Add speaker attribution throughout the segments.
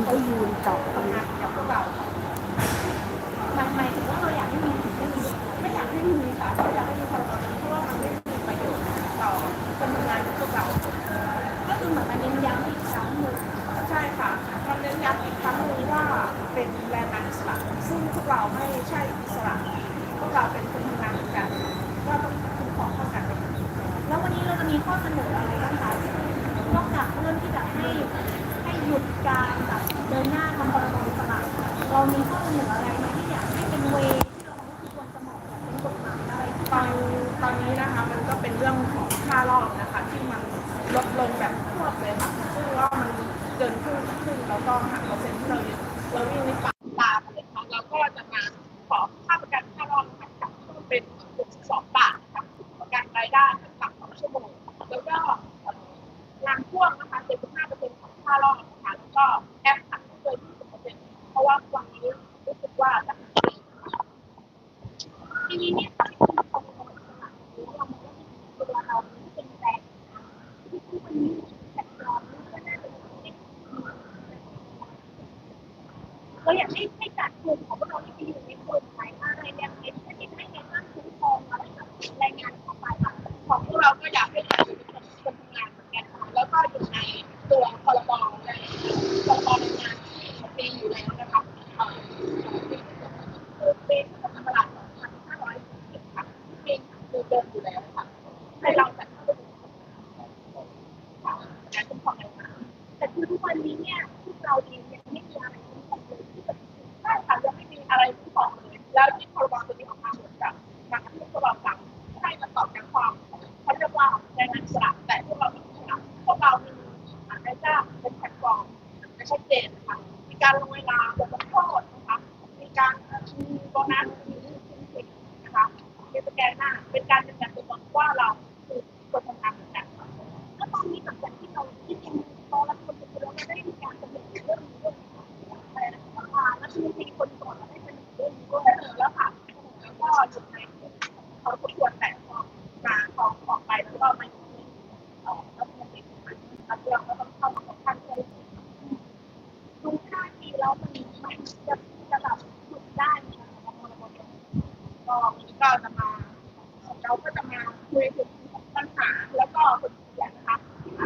Speaker 1: มันก็ยืนเจาะทำงานกับพวกเราหมายหมายถึงว่าเราอยากให้มีไม่มีไม่อยากให้มีค่ะเราอยากให้มีพรบนี้เพราะว่ามันไม่มีประโยชน์ต่อคนทำงานของพวกเรา ก็คือเหมือนมันเน้นย้ำอีกครั้งหนึ่งใช่ค่ะมันเน้นย้ำอีกครั้งหนึ่งว่าเป็นแรงงานอิสระซึ่งพวกเราไม่ใช่อิสระพวกเราเป็นคนทำงานเหมือนกันก็ต้องคุ้มครองเท่ากันแล้ววันนี้เราจะมีข้อเสนออะไรบ้างคะนอกจากเรื่องที่จะให้ หยุดการแบบเดินหน้าทำพรบอิสระเรามีข้อเสนออะไรไหมที่อยากให้เป็นเวที่เราควรจะเหมาะแบบเป็นกฎหมายอะไรตอนตอนนี้นะคะมันก็เป็นเรื่องของค่ารอบนะคะ ที่มันลดลงแบบพวบเลยค่ะซึ่งว่ามันเกินครึ่งครึ่งแล้วก็หักเปอร์เซ็นต์ที่เราเราวิ่งในป่าตามเลยค่ะเราก็จะมาขอค่าประกันค่ารอบนะคะเพิ่มเป็น62บาทค่ะประกันรายได้ขั้นต่ำสองชั่วโมงแล้วก็งานพ่วงนะคะ75%ของค่ารอบ ก็แอปหักเกิน20%เพราะว่าวันนี้รู้สึกว่าทีนี้เนี่ยที่คุณทำงานสมัครนี้เราไมองว่าตัวเราไม่เป็นแรงที่ทุกวันนี้แต่เราก็น่าจะเป็นเราอยากให้ให้การกลุ่มของพวกเราที่ไปอยู่ในกลุ่มไหนอะไรเนี่ยให้ให้ให้ในด้านคุ้มครองอะไรกับแรงงานเข้าไปของพวกเราก็อยากให้เราอยู่ในคนทำงานเหมือนกันค่ะแล้วก็อยู่ในตัวพรบในพรบแรงงานที่ปีอยู่แล้วนะคะเอ่อปีพุทธศักราช2540ค่ะปีคือเดิมอยู่แล้วค่ะให้เราจัดเข้าไปดูค่ะการคุ้มครองแรงงานแต่ คือทุกวันนี้เนี่ยพวกเราเองยังไม่มีอะไรคุ้มครองเลยที่จะใช่ค่ะยังไม่มีอะไรคุ้มครองเลย แล้วที่พรบตัวนี้ออกมาเหมือนกับมาให้พวกเราฟังให้มันตอบกันความเขาเรียกว่าแรงงานอิสระแต่พวกเราไม่ใช่ค่ะพวกเรามีอ่านายจ้าเป็นแพลตฟอร์มจะชัดเจนนะคะมีการลงเวลาบทลงโทษนะคะมีการมีโบนัสมีสินสินะคะมีสแกนหน้าเป็นการยืนยันตัวตนว่าเรา ก็จะมาเราก็จะมาคุยถึงปัญหาแล้วก็ผลเสียนะคะ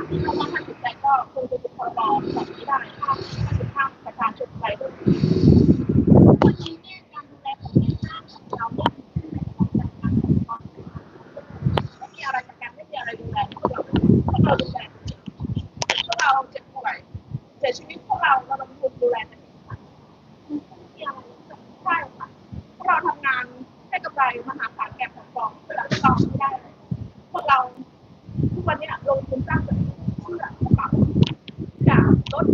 Speaker 1: ที่เราว่าท่านสนใจก็คุยถึงพรบแบบนี้ได้ถ้าถ้าถึงภาคประชาชนไปด้วยวันนี้เนี่ยการดูแลของแรงงานของเราเนี่ยไม่ต้องจัดการของเราไม่มีอะไรจัดการไม่มีอะไรดูแลพวกเราพวกเราดูแลพวกเราเจ็บป่วยเสียชีวิตพวกเราเราลงทุนดูแลกันเองค่ะไม่มีอะไรใช่ค่ะพวกเราทำงานให้กำไร มหาศาลแก่ผลกอร์มเพื่อเราจะตองไม่ได้เลยพวกเราทุกวันนี้ลงทุนสร้างเสริมเพื่อพวกเราจะลด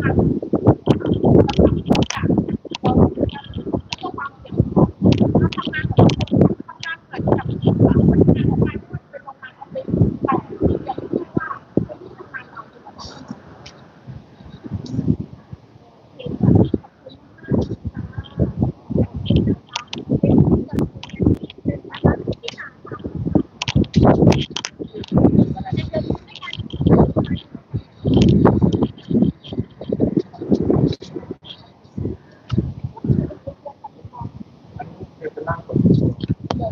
Speaker 1: งานจากเราต้องวางเสียงของเราทำงานกับทุกคนทำงานเหมือนกับที่เราทำงานทำงานด้วยเป็นโรงงานออฟฟิศแต่อย่าลืมว่าคนที่ทำงานเราจะแบบ
Speaker 2: คือเป็นร่างกฎ ก็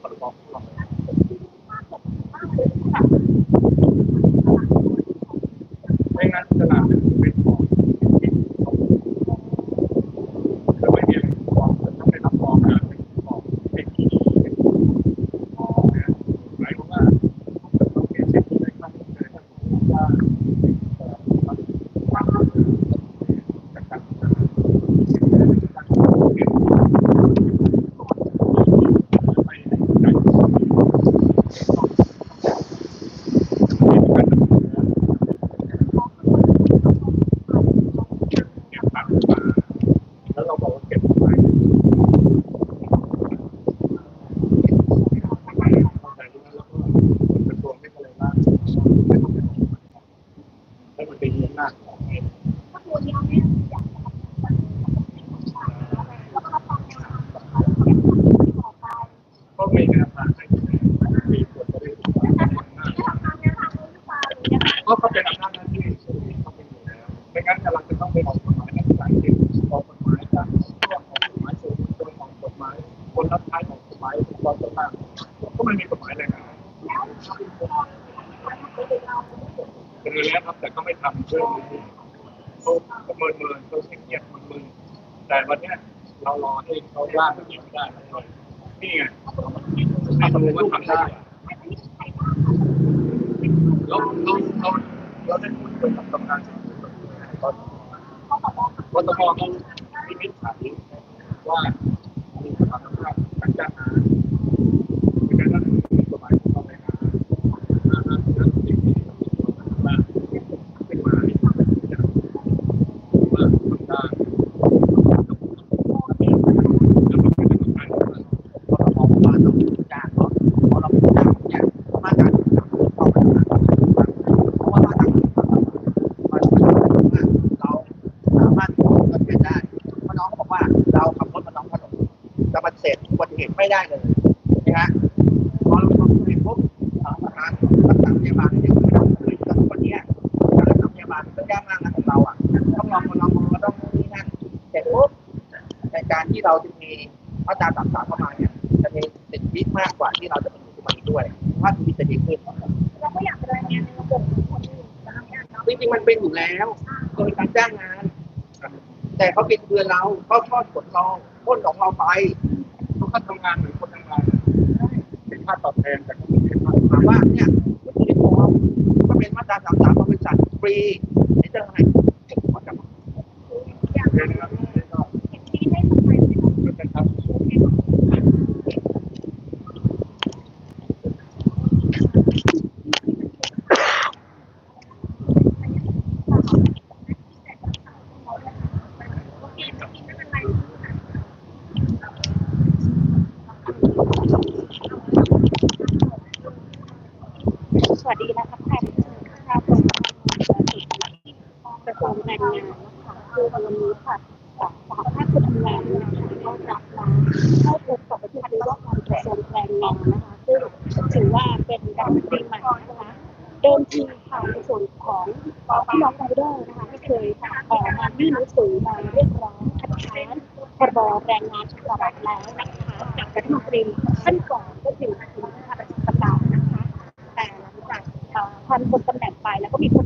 Speaker 2: พรบคุ้มครองไม่งั้นตลาดเป็นของที่คือไม่มีอะไรของต้องไปรับรองการเป็นของเป็นที่เป็นของเนี่ยหมายความว่าต้องมีสิทธิ์ในขั้นตอนว่าเอ่อจากการทำงานการเก็บไปการเก็บตังค์มาแล้วเราบอกว่าเก็บไว้เข้าใจแล้วก็กระทรวงไม่ก็เลยว่าไม่ต้องไปออกให้มันเป็นอำนาจของ
Speaker 1: ถ้าตัวนี้เนี่ยอยากจะทำแล้วก็ฟังแนวทางของเขาแล้วก็ต่อไป
Speaker 2: ก็มีแนวทางให้มีส่วนบริหาร
Speaker 1: ที่ทำงานแนวทางนี้หรือเปล่าหรือยังไง
Speaker 2: ก็เขาเป็นอำนาจหน้าที่ส่วนที่เขาเป็นอยู่แล้วไม่งั้นเราจะต้องไปออกกฎหมายนักศึกษาเองออกกฎหมายการเรื่องของกฎหมายส่วนบุคคลของกฎหมายคนรับใช้ของกฎหมายองค์กรต่างๆ ก็ไม่มีกฎหมายเลยนะ
Speaker 1: แล้วเราไม่ได้เป็
Speaker 2: นเรื่องครับแต่ก็ไม่ทำเรื่องนี้เขาประเมินเมินเขาเงียบๆมึนแต่วันเนี้ยเรารอให้เขาล่างอย่างนี้ไม่ได้นี่ไงทำรู้ว่าทำได้
Speaker 1: อันนี้ใครบ้าง
Speaker 2: เราเราเราเราได้พูดคุยกับกำนันตอน
Speaker 1: เขาบอกว่า
Speaker 2: กทมต้องมีมิจฉาชีพว่ามีความสำคัญการจ้างงานการตั้งมีกฎหมายของเราในงานห้าห้าสิบสิ่งที่ต้องมีตัวมาขึ้นมาว่าทำได้แล้วก็เป็นกฎหมายของเรา
Speaker 3: พอเรามองว่าเราจ้างเนาะพอเราจ้างเนี่ยมาตรการต่างๆเข้ามาเพราะว่ามาตรการต่างๆมันเราสามารถควบคุมกันได้เพราะน้องเขาบอกว่าเราขับรถมาน้องถนนจะมาเสร็จ อุบัติเหตุไม่ได้เลยนะฮะพอเราทำเสร็จปุ๊บทางการรักษาพยาบาลเนี่ยไม่ต้องคุยกับคนเนี้ยการรักษาพยาบาลมันยากมากนะของเราอะต้องลองมาลองมาต้องนี่นั่นเสร็จปุ๊บในการที่เราจะมีมาตราสามสามเข้ามาเนี่ยจะมีสิทธิมากกว่าที่เราจะเป็นอยู่ทุกวันด้วยว่าชีวิตจะดีขึ้น
Speaker 1: เราก็อยากจะรายงานในระบบของคนอื่น
Speaker 3: จริงๆมันเป็นอยู่แล้วโดยการจ้างงาน แต่เขาเป็นเพื่อนเราเขาทอดผลเราพ้นของเราไป
Speaker 2: ก็ทำงานเหมือนคนทำงานเป็นค่าตอบแทนแต่ก็ไม่ใช่ค่า
Speaker 3: ถามว่าเนี่ยวิธีของก็เป็นมาตราสามสามบริษัทฟรีในเรื่องอะไรเก็บหัวจับ
Speaker 1: อยาก
Speaker 2: เรียนนะครับนี่ก็
Speaker 1: เห็นที่ให้คนไทยเลยเนาะ
Speaker 2: เป็นครับ
Speaker 1: โอเคจะกินไม่เป็นไร
Speaker 4: สวัสดีนะคะแพทย์ชาวกรมกระทรวงแรงงานนะ คือวันนี้ค่ะสหภาพคนทำงานนะคะก็รับมาเข้าพบกับประธานว่าการกระทรวงแรงงานนะคะซึ่งถือว่าเป็นการปีใหม่นะคะเดิมทีค่ะในส่วนของพี่น้องไรเดอร์นะคะที่เคยออกมาที่หนังสือมาเรียกร้องคัดค้านพรบแรงงานฉบับแล้วนะคะจากรัฐมนตรีท่านก่อนก็คือคุณพัฒน์ประกาศนะคะแต่หลังจากเอ่อพันคนตำแหน่งไปแล้วก็มีคน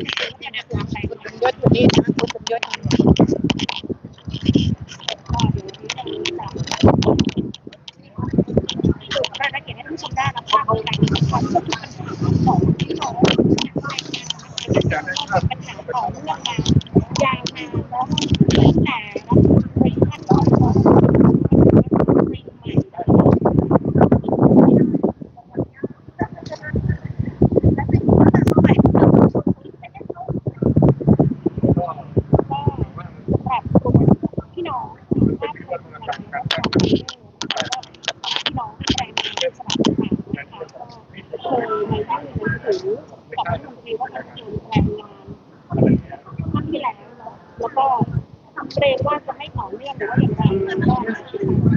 Speaker 4: Thank you.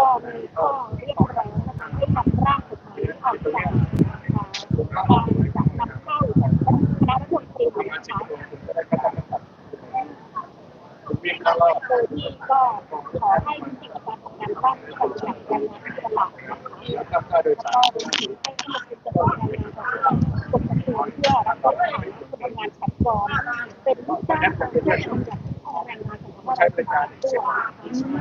Speaker 4: ก็มีข้อเรียกร้องนะคะให้ทำร่างกฎหมายออกจากการจัดนำเข้าจากคณะรัฐมนตรี
Speaker 2: ทำงานะ
Speaker 4: คะ
Speaker 2: คนได้ค่าจ้างตัดคุณวิ่งเข้ารอบ
Speaker 4: โดยที่ก็ขอให้ยุติกับการทำงานร่างที่บริจาคแรงงานอิสระนะคะ
Speaker 2: แล้วค่าค่าโดย
Speaker 4: แล้วก็รวมถึงให้ที่มันเป็นจำนวนแรงงานของกฎกระทรวงเพื่อรับรองการทำงานแพลตฟอร์มเป็นลูกจ้างของผู้ากแรงงาน ของเราด้วย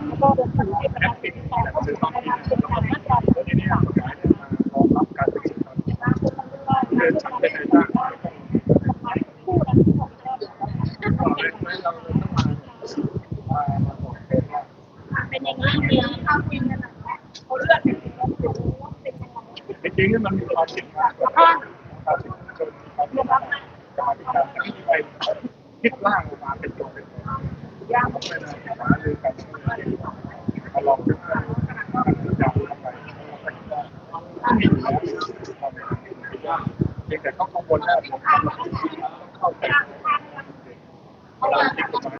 Speaker 4: แล้วก็รวมถึงให้ประชาชนต่อข้อมูลการเป็นตามมาตรา
Speaker 2: ทีนี้กฎหมายเนี่ยมารองรับการเป็นสิทธิ์เดินชั้นเป็นนจ้างก็เลยไม่เราเลยต้องมามามาบเป็นว่า
Speaker 4: เป็นอย่างนี้เองข้าวคุยกันเขาเลือกเป็นยังไง
Speaker 2: จริงๆมันมีความผิดมากกว่าความผิดจนความผิดกรรมการที่ไปคิดร่าง แต่กันมาลองดูกันยาวไปแล้วมีแล้ว